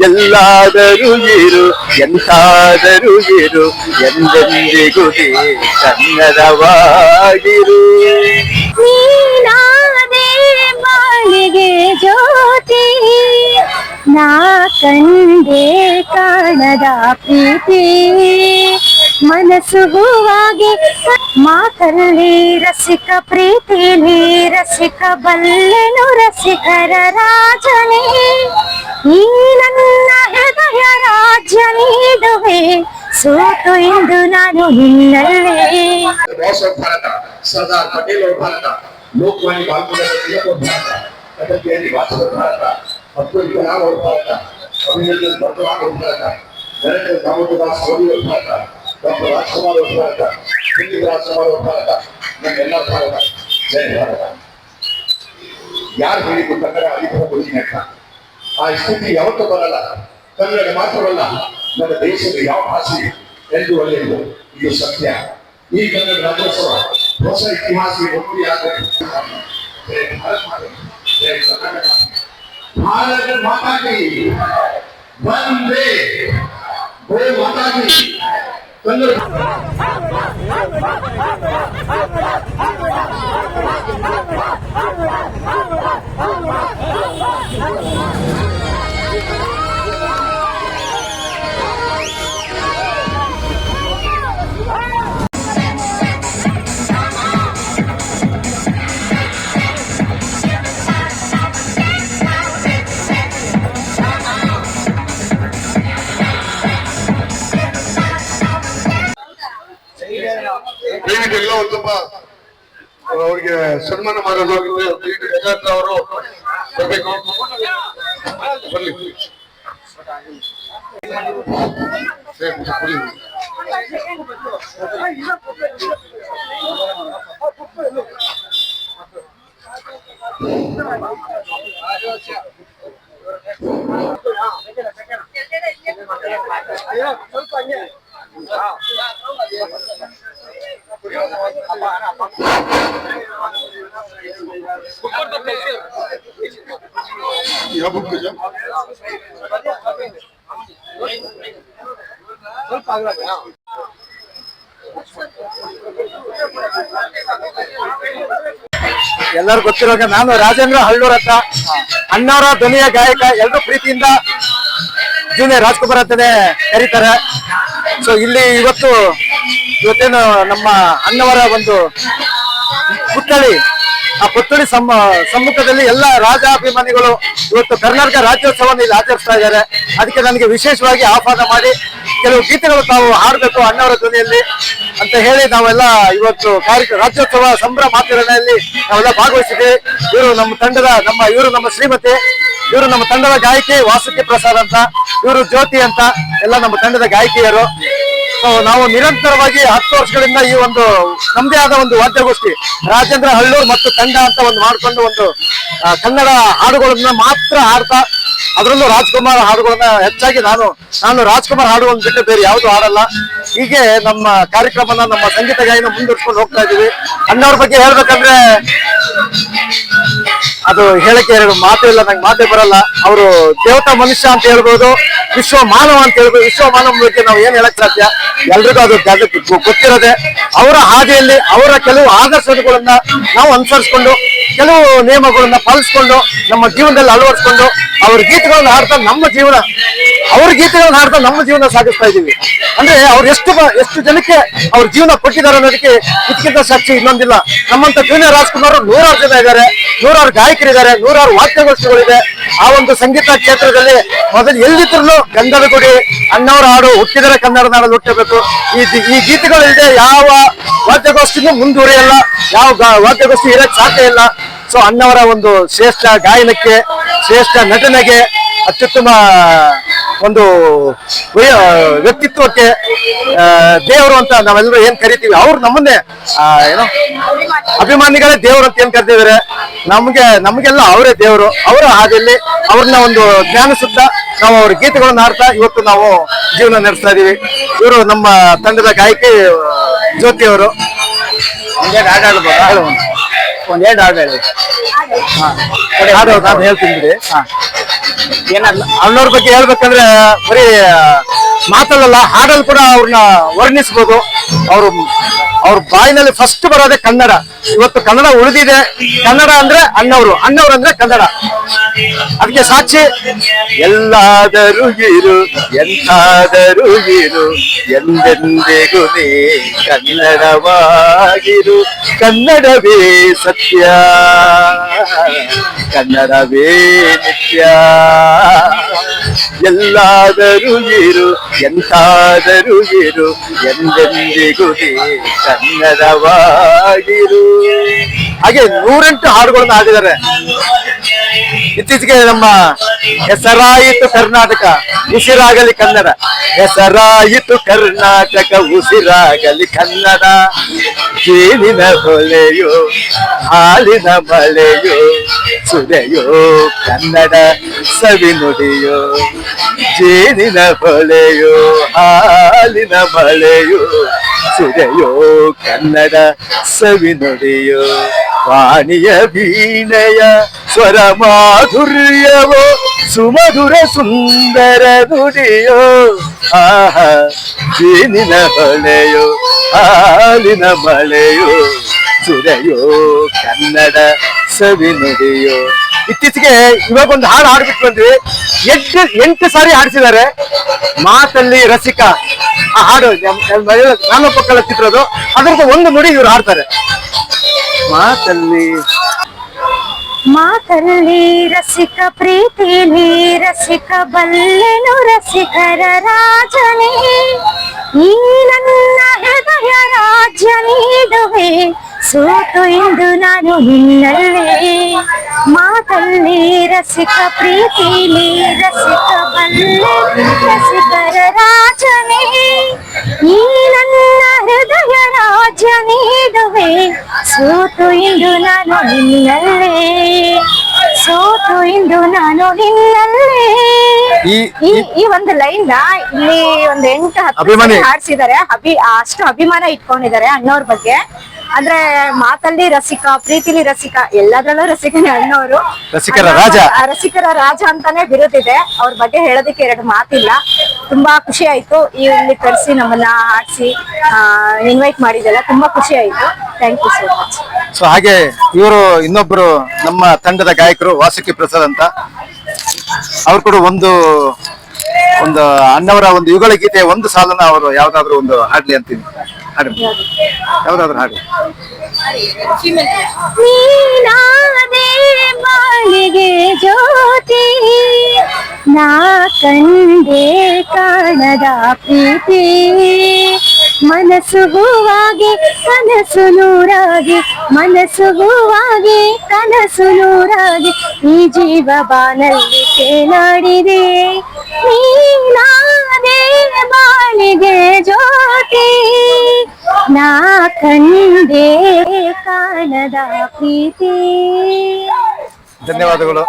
ಎಲ್ಲಾದರೂ ಇರು ಎಂತಾದರೂ ಇರು ಎಂದೆಂದಿಗೂ ಕನ್ನಡವಾಗಿರು ಬಾಳಿಗೆ ಜ್ಯೋತಿ ನಾ ಕಂಡೆ ಕಾಣದ ಪ್ರೀತಿ. ಮನಸ್ಸು ಹೂವಾಗಿ ಮಾತಲ್ಲಿ ರಸಿಕ ಪ್ರೀತಿಲಿ ರಸಿಕ ಬಲ್ಲೆನು ರಸಿಕರ ರಾಜನೇ. ಈ ನನ್ನ ಹೃದಯ ರಾಜ್ಯ ನೀಡುವೆ ಸೋತು ಎಂದು ನಾನು ನಿನ್ನಲ್ಲೇ. ಭಾರತ, ಸರ್ದಾರ್ ಪಟೇಲ್ ಭಾರತ, ಲೋಕವಾಣಿ ಭಾರತ ಭಾರತ ಅಭಿನಂದನ್ ಭಾರತ, ನರೇಂದ್ರ ಭಾರತ ಡಾಕ್ಟರ್ ರಾಜ್ಕುಮಾರ್ ಅವ್ರ ಭಾರತ ಪುನೀತ್ ರಾಜ್ಕುಮಾರ್ ಅವ್ರ ಭಾರತ ನಮ್ಮೆಲ್ಲ ಭಾರತ. ಜಯ ಭಾರತ. ಯಾರು ಕನ್ನಡ ಅಧಿಕಾರ ಅಂತ? ಆ ಸ್ಥಿತಿ ಯಾವತ್ತೂ ಬರಲ್ಲ. ಕನ್ನಡ ಮಾತ್ರವಲ್ಲ ನನ್ನ ದೇಶದ ಯಾವ ಭಾಷೆ ಎಂದು ಒಳ್ಳೆಯದು ಇದು ಸತ್ಯ. ಈ ಕನ್ನಡ ರಾಜ್ಯೋತ್ಸವ ಹೊಸ ಜಯ ಭಾರತ್ ಮಾತೆ, ಜಯ ಭಾರತ ಮಾತಾ. ಕಿ ವಂದೇ ಗೋ ಮಾತಾ ಕಿ ಕನ್ನಡ ದಯವಿಟ್ಟು ಎಲ್ಲ ಒಂದು ಸ್ವಲ್ಪ ಅವ್ರಿಗೆ ಸನ್ಮಾನ ಮಾಡೋದು ದಯವಿಟ್ಟು ಯಜಾಂತ ಅವರು ಬರ್ಬೇಕು ಬರ್ಲಿ ಎಲ್ಲರೂ ಗೊತ್ತಿರೋಕೆ ನಾನು ರಾಜೇಂದ್ರ ಹಳ್ಳೂರ್ ಅಂತ ಅಣ್ಣವರ ಧ್ವನಿಯ ಗಾಯಕ ಎಲ್ಲರೂ ಪ್ರೀತಿಯಿಂದ ಜೂನಿಯರ್ ರಾಜ್ಕುಮಾರ್ ಅಂತಾನೆ ಕರೀತಾರೆ. ಸೊ ಇಲ್ಲಿ ಇವತ್ತು ಇವತ್ತೇನು ನಮ್ಮ ಅಣ್ಣವರ ಒಂದು ಪುತ್ಥಳಿ. ಆ ಪುತ್ಥಳಿ ಸಮ್ಮ ಸಮ್ಮುಖದಲ್ಲಿ ಎಲ್ಲ ರಾಜಾಭಿಮಾನಿಗಳು ಇವತ್ತು ಕರ್ನಾಟಕ ರಾಜ್ಯೋತ್ಸವವನ್ನು ಇಲ್ಲಿ ಆಚರಿಸ್ತಾ ಇದ್ದಾರೆ. ಅದಕ್ಕೆ ನನಗೆ ವಿಶೇಷವಾಗಿ ಆಹ್ವಾನ ಮಾಡಿ ಕೆಲವು ಗೀತೆಗಳು ತಾವು ಹಾಡಬೇಕು ಅಣ್ಣವರ ಧ್ವನಿಯಲ್ಲಿ ಅಂತ ಹೇಳಿ ನಾವೆಲ್ಲ ಇವತ್ತು ಕಾರ್ಯಕ್ರಮ ರಾಜ್ಯೋತ್ಸವ ಸಂಭ್ರಮಾಚರಣೆಯಲ್ಲಿ ನಾವೆಲ್ಲ ಭಾಗವಹಿಸಿದ್ದೀವಿ. ಇವರು ನಮ್ಮ ತಂಡದ, ನಮ್ಮ, ಇವರು ನಮ್ಮ ಶ್ರೀಮತಿ, ಇವರು ನಮ್ಮ ತಂಡದ ಗಾಯಕಿ ವಾಸುಕಿ ಪ್ರಸಾದ್ ಅಂತ, ಇವರು ಜ್ಯೋತಿ ಅಂತ ಎಲ್ಲ ನಮ್ಮ ತಂಡದ ಗಾಯಕಿಯರು. ನಾವು ನಿರಂತರವಾಗಿ ಹತ್ತು ವರ್ಷಗಳಿಂದ ಈ ಒಂದು ನಮ್ದೇ ಆದ ಒಂದು ವಾದ್ಯಗೋಷ್ಠಿ, ರಾಜೇಂದ್ರ ಹಳ್ಳೂರ್ ಮತ್ತು ತಂಡ ಅಂತ ಒಂದು ಮಾಡ್ಕೊಂಡು ಒಂದು ಕನ್ನಡ ಹಾಡುಗಳನ್ನ ಮಾತ್ರ ಹಾಡ್ತಾ, ಅದರಲ್ಲೂ ರಾಜ್ಕುಮಾರ್ ಹಾಡುಗಳನ್ನ ಹೆಚ್ಚಾಗಿ ನಾನು ನಾನು ರಾಜ್ಕುಮಾರ್ ಹಾಡುಗಳನ್ನು ಬಿಟ್ಟು ಬೇರೆ ಯಾವುದು ಹಾಡಲ್ಲ. ಹೀಗೆ ನಮ್ಮ ಕಾರ್ಯಕ್ರಮನ ನಮ್ಮ ಸಂಗೀತ ಗಾಯನ ಮುಂದುವರ್ಸ್ಕೊಂಡು ಹೋಗ್ತಾ ಇದೀವಿ. ಅಣ್ಣವ್ರ ಬಗ್ಗೆ ಹೇಳ್ಬೇಕಂದ್ರೆ ಅದು ಹೇಳಕ್ಕೆ ಎರಡು ಮಾತು ಇಲ್ಲ, ನಂಗೆ ಮಾತೇ ಬರಲ್ಲ. ಅವರು ದೇವತಾ ಮನುಷ್ಯ ಅಂತ ಹೇಳ್ಬೋದು ವಿಶ್ವ ಮಾನವ ಅಂತ ಹೇಳ್ಬೋದು. ವಿಶ್ವ ಮಾನವ ಬಗ್ಗೆ ನಾವು ಏನ್ ಹೇಳಕ್ ಸಾಧ್ಯ? ಎಲ್ರಿಗೂ ಅದು ಗೊತ್ತಿರೋದೆ, ಅವರ ಹಾದಿಯಲ್ಲಿ, ಅವರ ಕೆಲವು ಆದರ್ಶಗಳನ್ನ ನಾವು ಅನುಸರಿಸ್ಕೊಂಡು, ಕೆಲವು ನಿಯಮಗಳನ್ನ ಪಾಲಿಸ್ಕೊಂಡು, ನಮ್ಮ ಜೀವನದಲ್ಲಿ ಅಳವಡಿಸ್ಕೊಂಡು, ಅವ್ರ ಗೀತೆಗಳನ್ನ ಹಾಡ್ತಾ ನಮ್ಮ ಜೀವನ ಅವ್ರ ಗೀತೆಗಳನ್ನ ಹಾಡ್ತಾ ನಮ್ಮ ಜೀವನ ಸಾಗಿಸ್ತಾ ಇದೀವಿ ಅಂದ್ರೆ ಅವ್ರು ಎಷ್ಟು ಎಷ್ಟು ಜನಕ್ಕೆ ಅವ್ರ ಜೀವನ ಕೊಟ್ಟಿದ್ದಾರೆ ಅನ್ನೋದಕ್ಕೆ ಇದಕ್ಕಿಂತ ಸಾಕ್ಷಿ ಇನ್ನೊಂದಿಲ್ಲ. ನಮ್ಮಂತ ಜೂನಿಯರ್ ರಾಜ್ಕುಮಾರ್ ನೂರಾರು ಜನ ಇದ್ದಾರೆ. ನೂರಾರು ಗಾಯಕರಿದ್ದಾರೆ. ನೂರಾರು ವಾದ್ಯಗೋಷ್ಠಿಗಳಿದೆ. ಆ ಒಂದು ಸಂಗೀತ ಕ್ಷೇತ್ರದಲ್ಲಿ ಮೊದಲು ಎಲ್ಲಿದ್ರು ಗಂಧದ ಗುಡಿ, ಅಣ್ಣವರ ಹಾಡು, ಹುಟ್ಟಿದರೆ ಕನ್ನಡ ನಾಡಲ್ಲಿ ಹುಟ್ಟಬೇಕು. ಈ ಈ ಗೀತೆಗಳಿಲ್ಲದೆ ಯಾವ ವಾದ್ಯಗೋಷ್ಠಿನೂ ಮುಂದುವರಿಯಲ್ಲ. ಯಾವ ವಾದ್ಯಗೋಷ್ಠಿ ಇರಕ್ ಸಾಧ್ಯ ಇಲ್ಲ. ಸೊ ಅಣ್ಣವರ ಒಂದು ಶ್ರೇಷ್ಠ ಗಾಯನಕ್ಕೆ, ಶ್ರೇಷ್ಠ ನಟನೆಗೆ ಅತ್ಯುತ್ತಮ ಒಂದು ವ್ಯಕ್ತಿತ್ವಕ್ಕೆ ದೇವರು ಅಂತ ನಾವೆಲ್ಲರೂ ಏನ್ ಕರಿತೀವಿ ಅವ್ರು ನಮ್ಮನ್ನೇ ಏನೋ ಅಭಿಮಾನಿಗಳೇ ದೇವರು ಅಂತ ಏನ್ ಕರಿತಿದ್ದಾರೆ ನಮ್ಗೆ ನಮ್ಗೆಲ್ಲ ಅವರೇ ದೇವರು ಅವರ ಹಾದಿಯಲ್ಲಿ ಅವ್ರನ್ನ ಒಂದು ಜ್ಞಾನಿಸುತ್ತ ನಾವು ಅವ್ರ ಗೀತೆಗಳನ್ನ ಹಾಡ್ತಾ ಇವತ್ತು ನಾವು ಜೀವನ ನಡೆಸ್ತಾ ಇದೀವಿ. ಇವರು ನಮ್ಮ ತಂಡದ ಗಾಯಕಿ ಜ್ಯೋತಿ ಅವರು. ಒಂದೆರಡು ಹಾಡು ಹೇಳ್ಬೋದಾ ಒಂದೆರಡು ಹಾಡು ಹೇಳಿ. ಹಾ ಹಾಡು ನಾನು ಹೇಳ್ತೀನಿ ಬಿಡಿ. ಹಾ. ಏನ ಅಣ್ಣವ್ರ ಬಗ್ಗೆ ಹೇಳ್ಬೇಕಂದ್ರೆ ಬರೀ, ಮಾತಲ್ಲಲ್ಲ ಹಾಡಲ್ಲಿ ಕೂಡ ಅವ್ರನ್ನ ವರ್ಣಿಸ್ಬೋದು. ಅವರು, ಅವ್ರ ಬಾಯಿನಲ್ಲಿ ಫಸ್ಟ್ ಬರೋದೇ ಕನ್ನಡ. ಇವತ್ತು ಕನ್ನಡ ಉಳಿದಿದೆ. ಕನ್ನಡ ಅಂದ್ರೆ ಅಣ್ಣವರು. ಅಣ್ಣವ್ರು ಅಂದ್ರೆ ಕನ್ನಡ. ಅದಕ್ಕೆ ಸಾಕ್ಷಿ ಎಲ್ಲಾದರೂ ಇರು ಎಂತಾದರೂ ಇರು ಎಂದೆಂದಿಗೂ ನೀ ಕನ್ನಡವಾಗಿರು. ಕನ್ನಡವೇ ಸತ್ಯ ಕನ್ನಡವೇ ನಿತ್ಯ. ಎಲ್ಲಾದರೂ ಇರು ಎಂತಾದರೂ ಇರು ಎಂದೆಂದಿಗೂ ನೀ ಕನ್ನಡವಾಗಿರು. ಹಾಗೆ ನೂರೆಂಟು ಹಾಡುಗಳನ್ನು ಹಾಡಿದ್ದಾರೆ. ಇತ್ತೀಚೆಗೆ ನಮ್ಮ ಹೆಸರಾಯಿತು ಕರ್ನಾಟಕ, ಉಸಿರಾಗಲಿ ಕನ್ನಡ. ಹೆಸರಾಯಿತು ಕರ್ನಾಟಕ, ಉಸಿರಾಗಲಿ ಕನ್ನಡ. ಜೇನಿನ ಹೊಲೆಯೋ ಹಾಲಿನ ಮಳೆಯೋ ಸುರೆಯೋ ಕನ್ನಡ. ಸವಿ ನುಡಿಯೋ, ಜೇನಿನ ಹೊಳೆಯೋ, ಹಾಲಿನ ಮಳೆಯೋ ಸುರೆಯೋ ಕನ್ನಡ. ಸವಿ ನುಡಿಯೋ, ವಾಣಿಯ ವೀಣೆಯ ಸ್ವರ ಮಾಧುರ್ಯವೋ ಸುಮಧುರ ಸುಂದರ ನುಡಿಯೋ ಆಹ, ಜೀನಿನ ಹೊಳೆಯೋ, ಹಾಲಿನ ಮಳೆಯೋ, ಸುರೆಯೋ, ಕನ್ನಡ ಸವಿ ನುಡಿಯೋ. ಇತ್ತೀಚೆಗೆ ಇವಾಗ ಒಂದು ಹಾಡು ಹಾಡ್ಬಿಟ್ಟು ಬಂದ್ವಿ. ಎಂಟು ಎಂಟು ಸಾರಿ ಹಾಡಿಸಿದ್ದಾರೆ. ಮಾತಲ್ಲಿ ರಸಿಕ. ಆ ಹಾಡು ನಾನು ಪಕ್ಕಲ ಚಿತ್ರದ ಅದ್ರದ್ದು ಒಂದು ನುಡಿ ಇವ್ರು ಹಾಡ್ತಾರೆ. ಮಾತಲ್ಲಿ ಮಾತಲ್ಲಿ ರಸಿಕ ಪ್ರೀತಿಲಿ ರಸಿಕ ಬಲ್ಲೆನು ರಸಿಕರ ರಾಜನೇ ಈ ನನ್ನ ಹೃದಯ ರಾಜ್ಯ ನೀಡುವೆ ಸೋತು ಇಂದು ನಾನು ನಿನ್ನಲ್ಲೇ ಮಾತಲ್ಲಿ ರಸಿಕ ಪ್ರೀತಿಲಿ ರಸಿಕ ಬಲ್ಲೆ ರಸಿಕರ ರಾಜನೇ ಈ ನನ್ನ ಹೃದಯ ರಾಜ್ಯ ನೀಡುವೆ. ಸೋತು ಇಂದು ನಾನು ನಿನ್ನಲ್ಲೇ ಸೋತು ಇಂದು ನಾನು ನಿನ್ನಲ್ಲೇ. ಈ- ಈ ಒಂದು ಲೈನ್ ಇಲ್ಲಿ ಒಂದು ಎಂಟು ಹತ್ತು ಹಾಡ್ಸಿದ್ದಾರೆ. ಅಭಿ ಅಷ್ಟು ಅಭಿಮಾನ ಇಟ್ಕೊಂಡಿದ್ದಾರೆ ಅಣ್ಣವ್ರ ಬಗ್ಗೆ. ಅಂದ್ರೆ ಮಾತಲ್ಲಿ ರಸಿಕ ಪ್ರೀತಿಲಿ ರಸಿಕ ಎಲ್ಲದ್ರಲ್ಲೂ ರಸಿಕನೇ ಅಣ್ಣವರು ರಸಿಕರ ರಾಜ. ಆ ರಸಿಕರ ರಾಜ ಅಂತಾನೆ ಬಿರುದಿದೆ. ಅವ್ರ ಬಗ್ಗೆ ಹೇಳೋದಕ್ಕೆ ಎರಡು ಮಾತಿಲ್ಲ. ತುಂಬಾ ಖುಷಿ ಆಯ್ತು. ಇಲ್ಲಿ ಕರೆಸಿ ನಮ್ಮನ್ನ ಆಡ್ಸಿ ಇನ್ವೈಟ್ ಮಾಡಿದೆಲ್ಲ ತುಂಬಾ ಖುಷಿ ಆಯ್ತು. Thank you so much so ಹಾಗೆ ಇವರು ಇನ್ನೊಬ್ರು ನಮ್ಮ ತಂಡದ ಗಾಯಕರು ವಾಸುಕಿ ಪ್ರಸಾದ್ ಅಂತ. ಅವ್ರು ಕೂಡ ಒಂದು ಒಂದು ಅಣ್ಣವರ ಒಂದು ಯುಗಳ ಗೀತೆ ಒಂದು ಸಾಲನ ಅವರು ಯಾವ್ದಾದ್ರು ಒಂದು ಹಾಡ್ಲಿ ಅಂತೀನಿ. ಹಾಡಿ. ಯಾವ್ದಾದ್ರು ಹಾಡಿ. ನೀನಾದೆ ಬಾಳಿಗೆ ಜ್ಯೋತಿ, ನಾ ಕಂಡೆ ಕಾಣದ ಪ್ರೀತಿ. ಮನಸ್ಸು ಹೂವಾಗಿ, ಕನಸು ನೂರಾಗಿ, ಮನಸ್ಸು ಹೂವಾಗಿ, ಕನಸು ನೂರಾಗಿ, ಈ ಜೀವ ಬಾನಲ್ಲಿ ತೇಲಾಡಿದೆ. ನೀನಾದೆ ಬಾಳಿಗೆ ಜ್ಯೋತಿ ನಾ ಕಂಡೆ ಕಾಣದ ಪ್ರೀತಿ. ಧನ್ಯವಾದಗಳು.